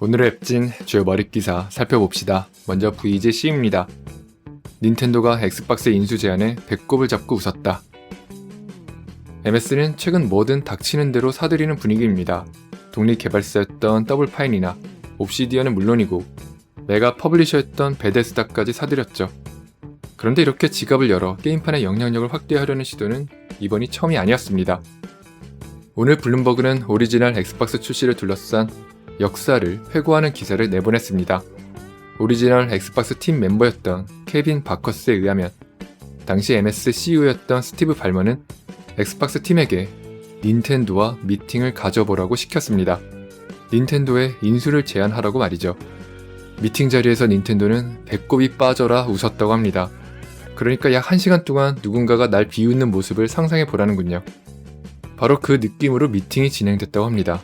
오늘의 앱진 주요 머릿 기사 살펴봅시다. 먼저 VGC입니다. 닌텐도가 엑스박스 인수 제안에 배꼽을 잡고 웃었다. MS는 최근 뭐든 닥치는 대로 사들이는 분위기입니다. 독립 개발사였던 더블파인이나 옵시디언은 물론이고 메가 퍼블리셔였던 베데스다까지 사들였죠. 그런데 이렇게 지갑을 열어 게임판의 영향력을 확대하려는 시도는 이번이 처음이 아니었습니다. 오늘 블룸버그는 오리지널 엑스박스 출시를 둘러싼 역사를 회고하는 기사를 내보냈습니다. 오리지널 엑스박스 팀 멤버였던 케빈 바커스에 의하면 당시 MS CEO였던 스티브 발머는 엑스박스 팀에게 닌텐도와 미팅을 가져보라고 시켰습니다. 닌텐도에 인수를 제안하라고 말이죠. 미팅 자리에서 닌텐도는 배꼽이 빠져라 웃었다고 합니다. 그러니까 약 1시간 동안 누군가가 날 비웃는 모습을 상상해 보라는군요. 바로 그 느낌으로 미팅이 진행됐다고 합니다.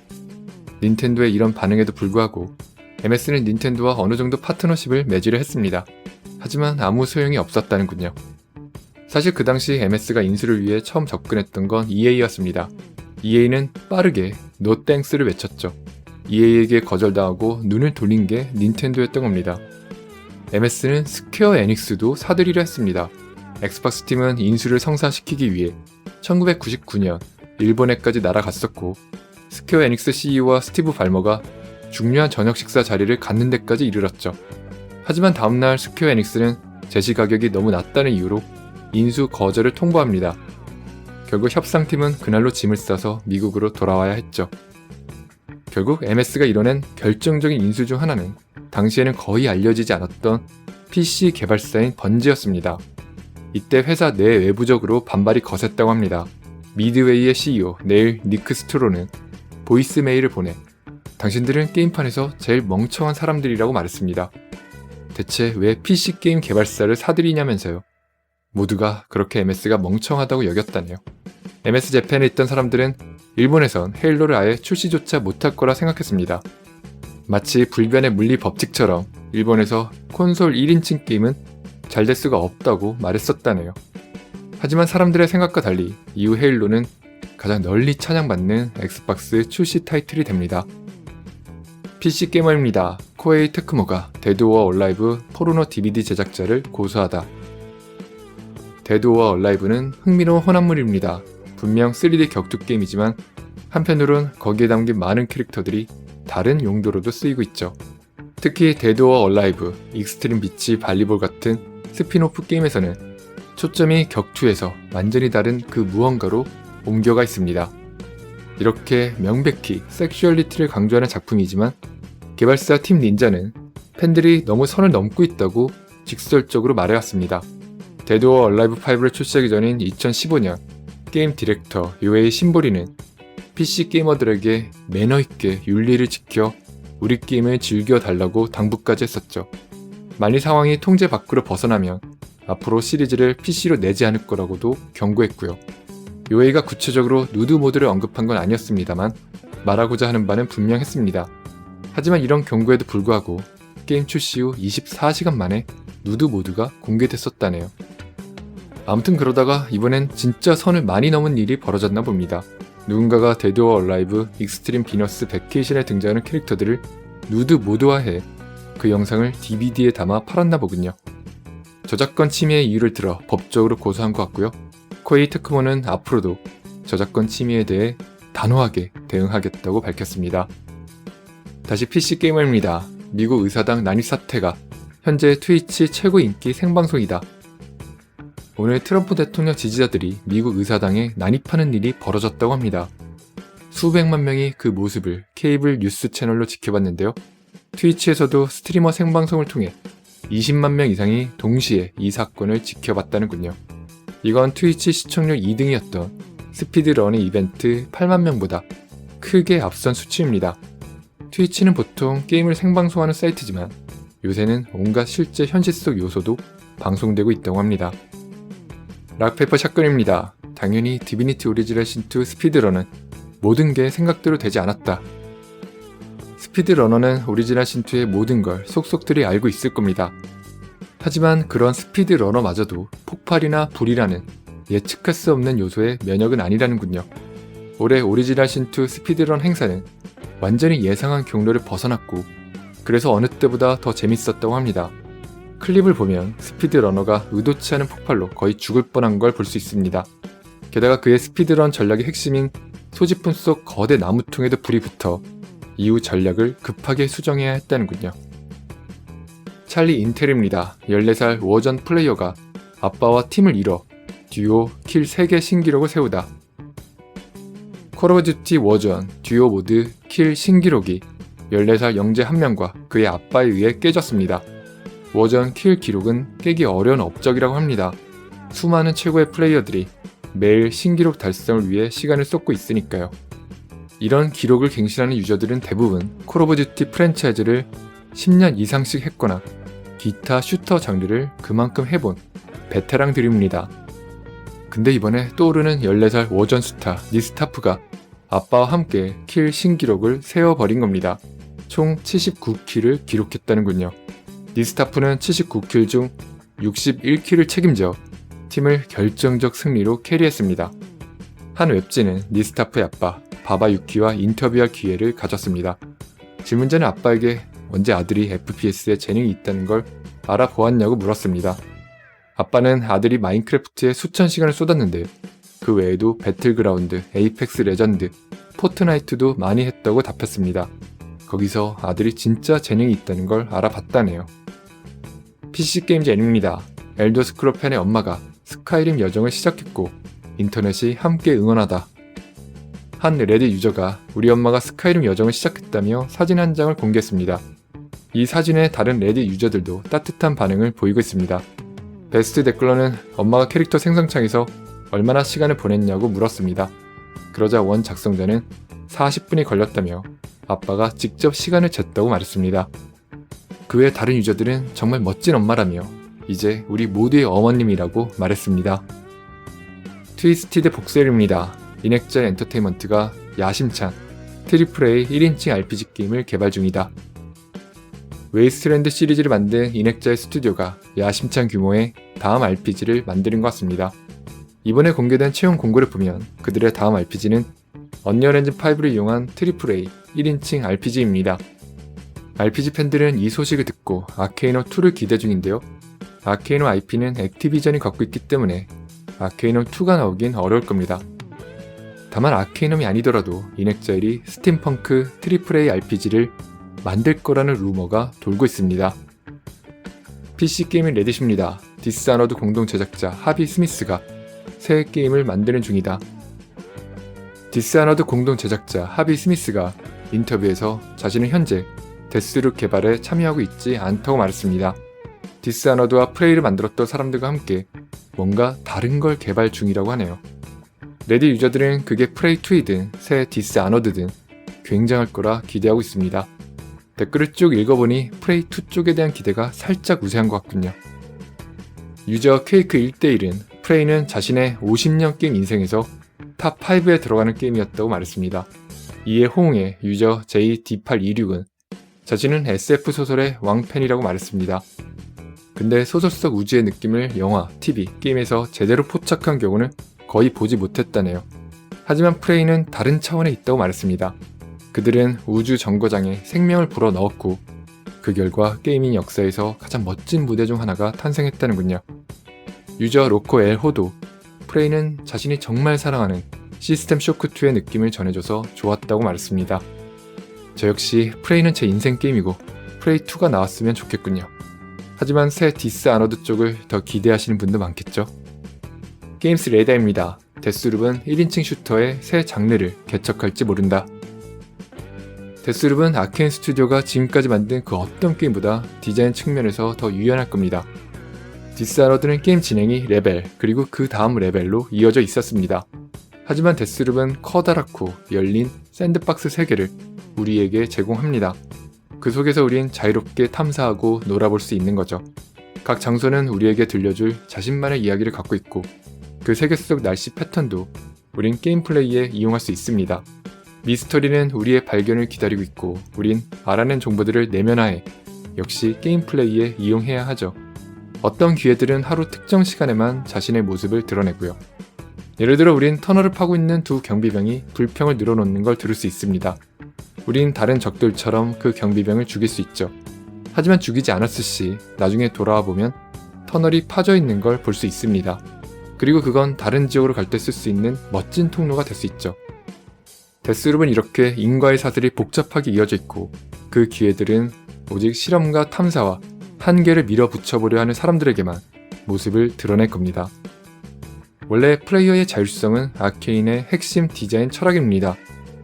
닌텐도의 이런 반응에도 불구하고 MS는 닌텐도와 어느 정도 파트너십을 맺으려 했습니다. 하지만 아무 소용이 없었다는군요. 사실 그 당시 MS가 인수를 위해 처음 접근했던 건 EA였습니다. EA는 빠르게 노 땡스를 외쳤죠. EA에게 거절당하고 눈을 돌린 게 닌텐도였던 겁니다. MS는 스퀘어 에닉스도 사들이려 했습니다. 엑스박스 팀은 인수를 성사시키기 위해 1999년 일본에까지 날아갔었고 스퀘어 에닉스 CEO와 스티브 발머가 중요한 저녁 식사 자리를 갖는 데까지 이르렀죠. 하지만 다음날 스퀘어 에닉스는 제시 가격이 너무 낮다는 이유로 인수 거절을 통보합니다. 결국 협상팀은 그날로 짐을 싸서 미국으로 돌아와야 했죠. 결국 MS가 이뤄낸 결정적인 인수 중 하나는 당시에는 거의 알려지지 않았던 PC 개발사인 번지였습니다. 이때 회사 내 외부적으로 반발이 거셌다고 합니다. 미드웨이의 CEO 네일 니크 스트로는 보이스 메일을 보내 당신들은 게임판에서 제일 멍청한 사람들이라고 말했습니다. 대체 왜 PC 게임 개발사를 사들이냐면서요. 모두가 그렇게 MS가 멍청하다고 여겼다네요. MS 재팬에 있던 사람들은 일본에선 헤일로를 아예 출시조차 못할 거라 생각했습니다. 마치 불변의 물리 법칙처럼 일본에서 콘솔 1인칭 게임은 잘 될 수가 없다고 말했었다네요. 하지만 사람들의 생각과 달리 이후 헤일로는 가장 널리 찬양받는 엑스박스 출시 타이틀이 됩니다. PC 게이머입니다. 코에이 테크모가 데드오어 얼라이브 포르노 DVD 제작자를 고소하다. 데드오어 얼라이브는 흥미로운 혼합물입니다. 분명 3D 격투 게임이지만 한편으론 거기에 담긴 많은 캐릭터들이 다른 용도로도 쓰이고 있죠. 특히 데드오어 얼라이브, 익스트림 비치 발리볼 같은 스피노프 게임에서는 초점이 격투에서 완전히 다른 그 무언가로 옮겨가 있습니다. 이렇게 명백히 섹슈얼리티를 강조하는 작품이지만 개발사 팀 닌자는 팬들이 너무 선을 넘고 있다고 직설적으로 말해왔습니다. 데드워 얼라이브 5를 출시하기 전인 2015년 게임 디렉터 요에이 신보리는 PC 게이머들에게 매너 있게 윤리를 지켜 우리 게임을 즐겨달라고 당부까지 했었죠. 만일 상황이 통제 밖으로 벗어나면 앞으로 시리즈를 PC로 내지 않을 거라고도 경고했고요. 요에이가 구체적으로 누드 모드를 언급한 건 아니었습니다만 말하고자 하는 바는 분명했습니다. 하지만 이런 경고에도 불구하고 게임 출시 후 24시간 만에 누드 모드가 공개됐었다네요. 아무튼 그러다가 이번엔 진짜 선을 많이 넘은 일이 벌어졌나 봅니다. 누군가가 데드워 얼라이브 익스트림 비너스 베케이션에 등장하는 캐릭터들을 누드 모드화해 그 영상을 DVD에 담아 팔았나 보군요. 저작권 침해의 이유를 들어 법적으로 고소한 것 같고요. 코에이 테크모는 앞으로도 저작권 침해에 대해 단호하게 대응하겠다고 밝혔습니다. 다시 PC 게이머입니다. 미국 의사당 난입 사태가 현재 트위치 최고 인기 생방송이다. 오늘 트럼프 대통령 지지자들이 미국 의사당에 난입하는 일이 벌어졌다고 합니다. 수백만 명이 그 모습을 케이블 뉴스 채널로 지켜봤는데요. 트위치에서도 스트리머 생방송을 통해 20만 명 이상이 동시에 이 사건을 지켜봤다는군요. 이건 트위치 시청률 2등이었던 스피드러닝 이벤트 8만 명보다 크게 앞선 수치입니다. 트위치는 보통 게임을 생방송하는 사이트지만 요새는 온갖 실제 현실 속 요소도 방송되고 있다고 합니다. 락페퍼 샷건입니다. 당연히 디비니티 오리지널 신투 스피드러는 모든 게 생각대로 되지 않았다. 스피드러너는 오리지널 신투의 모든 걸 속속들이 알고 있을 겁니다. 하지만 그런 스피드 러너마저도 폭발이나 불이라는 예측할 수 없는 요소의 면역은 아니라는군요. 올해 오리지널 신투 스피드런 행사는 완전히 예상한 경로를 벗어났고 그래서 어느 때보다 더 재밌었다고 합니다. 클립을 보면 스피드러너가 의도치 않은 폭발로 거의 죽을 뻔한 걸 볼 수 있습니다. 게다가 그의 스피드런 전략의 핵심인 소지품 속 거대 나무통에도 불이 붙어 이후 전략을 급하게 수정해야 했다는군요. 찰리 인텔입니다. 14살 워전 플레이어가 아빠와 팀을 이뤄 듀오 킬 3개 신기록을 세우다. 콜 오브 듀티 워전 듀오 모드 킬 신기록이 14살 영재 한 명과 그의 아빠에 의해 깨졌습니다. 워전 킬 기록은 깨기 어려운 업적이라고 합니다. 수많은 최고의 플레이어들이 매일 신기록 달성을 위해 시간을 쏟고 있으니까요. 이런 기록을 갱신하는 유저들은 대부분 콜 오브 듀티 프랜차이즈를 10년 이상씩 했거나 기타 슈터 장르를 그만큼 해본 베테랑들입니다. 근데 이번에 떠오르는 14살 워전 스타 니스타프가 아빠와 함께 킬 신기록을 세워버린 겁니다. 총 79킬을 기록했다는군요. 니스타프는 79킬 중 61킬을 책임져 팀을 결정적 승리로 캐리했습니다. 한 웹진은 니스타프의 아빠 바바 유키와 인터뷰할 기회를 가졌습니다. 질문자는 아빠에게 언제 아들이 FPS에 재능이 있다는 걸 알아보았냐고 물었습니다. 아빠는 아들이 마인크래프트에 수천 시간을 쏟았는데 그 외에도 배틀그라운드, 에이펙스 레전드, 포트나이트도 많이 했다고 답했습니다. 거기서 아들이 진짜 재능이 있다는 걸 알아봤다네요. PC게임즈 애니입니다. 엘더 스크롤 팬의 엄마가 스카이림 여정을 시작했고 인터넷이 함께 응원하다. 한 레딧 유저가 우리 엄마가 스카이림 여정을 시작했다며 사진 한 장을 공개했습니다. 이 사진에 다른 레딧 유저들도 따뜻한 반응을 보이고 있습니다. 베스트 댓글러는 엄마가 캐릭터 생성창에서 얼마나 시간을 보냈냐고 물었습니다. 그러자 원 작성자는 40분이 걸렸다며 아빠가 직접 시간을 쟀다고 말했습니다. 그 외 다른 유저들은 정말 멋진 엄마라며 이제 우리 모두의 어머님이라고 말했습니다. 트위스티드 복셀입니다. 이넥자 엔터테인먼트가 야심찬 트리플 A 1인칭 RPG 게임을 개발 중이다. 웨이스트랜드 시리즈를 만든 이넥자의 스튜디오가 야심찬 규모의 다음 RPG를 만드는 것 같습니다. 이번에 공개된 채용 공고를 보면 그들의 다음 RPG는 언리얼 엔진 5를 이용한 트리플 A 1인칭 RPG입니다. RPG 팬들은 이 소식을 듣고 아케이노 2를 기대 중인데요. 아케이노 IP는 액티비전이 갖고 있기 때문에 아케이노 2가 나오긴 어려울 겁니다. 다만 아케이놈이 아니더라도 이넥자일이 스팀펑크 트리플 A RPG를 만들 거라는 루머가 돌고 있습니다. PC 게임인 레딧입니다. 디스아너드 공동 제작자 하비 스미스가 새 게임을 만드는 중이다. 디스아너드 공동 제작자 하비 스미스가 인터뷰에서 자신은 현재 데스룩 개발에 참여하고 있지 않다고 말했습니다. 디스아너드와 프레이를 만들었던 사람들과 함께 뭔가 다른 걸 개발 중이라고 하네요. 레디 유저들은 그게 프레이2이든 새 디스아너드든 굉장할 거라 기대하고 있습니다. 댓글을 쭉 읽어보니 프레이2 쪽에 대한 기대가 살짝 우세한 것 같군요. 유저 케이크 1대1은 프레이는 자신의 50년 게임 인생에서 탑 5에 들어가는 게임이었다고 말했습니다. 이에 호응해 유저 JD826은 자신은 SF 소설의 왕팬이라고 말했습니다. 근데 소설 속 우주의 느낌을 영화, TV, 게임에서 제대로 포착한 경우는 거의 보지 못했다네요. 하지만 프레이는 다른 차원에 있다고 말했습니다. 그들은 우주 정거장에 생명을 불어 넣었고 그 결과 게이밍 역사에서 가장 멋진 무대 중 하나가 탄생했다는군요. 유저 로코 엘 호도 프레이는 자신이 정말 사랑하는 시스템 쇼크2의 느낌을 전해줘서 좋았다고 말했습니다. 저 역시 프레이는 제 인생 게임이고 프레이2가 나왔으면 좋겠군요. 하지만 새 디스 아너드 쪽을 더 기대하시는 분도 많겠죠? 게임스 레다입니다. 데스룹은 1인칭 슈터의 새 장르를 개척할지 모른다. 데스룹은 아케인 스튜디오가 지금까지 만든 그 어떤 게임보다 디자인 측면에서 더 유연할 겁니다. 디스아너드는 게임 진행이 레벨, 그리고 그 다음 레벨로 이어져 있었습니다. 하지만 데스룹은 커다랗고 열린 샌드박스 세계를 우리에게 제공합니다. 그 속에서 우린 자유롭게 탐사하고 놀아볼 수 있는 거죠. 각 장소는 우리에게 들려줄 자신만의 이야기를 갖고 있고 그 세계 속 날씨 패턴도 우린 게임 플레이에 이용할 수 있습니다. 미스터리는 우리의 발견을 기다리고 있고 우린 알아낸 정보들을 내면화해 역시 게임 플레이에 이용해야 하죠. 어떤 기회들은 하루 특정 시간에만 자신의 모습을 드러내고요. 예를 들어 우린 터널을 파고 있는 두 경비병이 불평을 늘어놓는 걸 들을 수 있습니다. 우린 다른 적들처럼 그 경비병을 죽일 수 있죠. 하지만 죽이지 않았을 시 나중에 돌아와 보면 터널이 파져 있는 걸 볼 수 있습니다. 그리고 그건 다른 지역으로 갈 때 쓸 수 있는 멋진 통로가 될 수 있죠. 데스룹은 이렇게 인과의 사슬이 복잡하게 이어져 있고 그 기회들은 오직 실험과 탐사와 한계를 밀어붙여보려 하는 사람들에게만 모습을 드러낼 겁니다. 원래 플레이어의 자율성은 아케인의 핵심 디자인 철학입니다.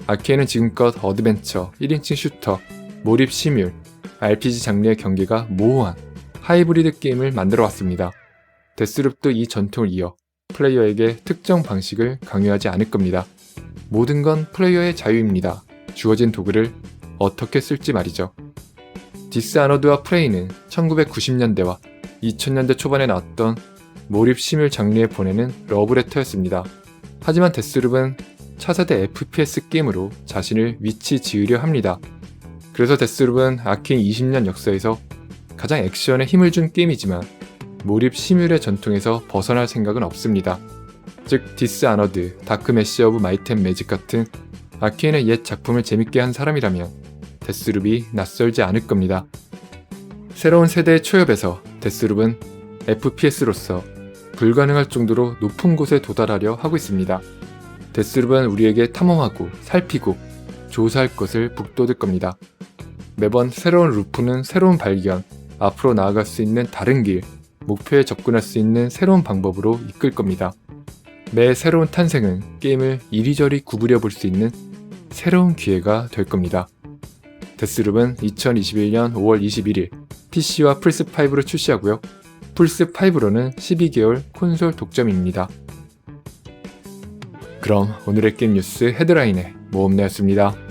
아케인은 지금껏 어드벤처, 1인칭 슈터, 몰입 시뮬, RPG 장르의 경계가 모호한 하이브리드 게임을 만들어 왔습니다. 데스룹도 이 전통을 이어 플레이어에게 특정 방식을 강요하지 않을 겁니다. 모든 건 플레이어의 자유입니다. 주어진 도구를 어떻게 쓸지 말이죠. 디스아너드와 프레이는 1990년대와 2000년대 초반에 나왔던 몰입 시뮬 장르에 보내는 러브레터였습니다. 하지만 데스룹은 차세대 FPS 게임으로 자신을 위치 지으려 합니다. 그래서 데스룹은 아케인 20년 역사에서 가장 액션에 힘을 준 게임이지만 몰입 시뮬의 전통에서 벗어날 생각은 없습니다. 즉 디스 아너드, 다크 메시 오브 마이템 매직 같은 아케인의 옛 작품을 재밌게 한 사람이라면 데스룹이 낯설지 않을 겁니다. 새로운 세대의 초엽에서 데스룹은 FPS로서 불가능할 정도로 높은 곳에 도달하려 하고 있습니다. 데스룹은 우리에게 탐험하고 살피고 조사할 것을 북돋을 겁니다. 매번 새로운 루프는 새로운 발견, 앞으로 나아갈 수 있는 다른 길, 목표에 접근할 수 있는 새로운 방법으로 이끌 겁니다. 매 새로운 탄생은 게임을 이리저리 구부려 볼 수 있는 새로운 기회가 될 겁니다. 데스룹은 2021년 5월 21일 PC와 플스5로 출시하고요. 플스5로는 12개월 콘솔 독점입니다. 그럼 오늘의 게임 뉴스 헤드라인의 모험내였습니다.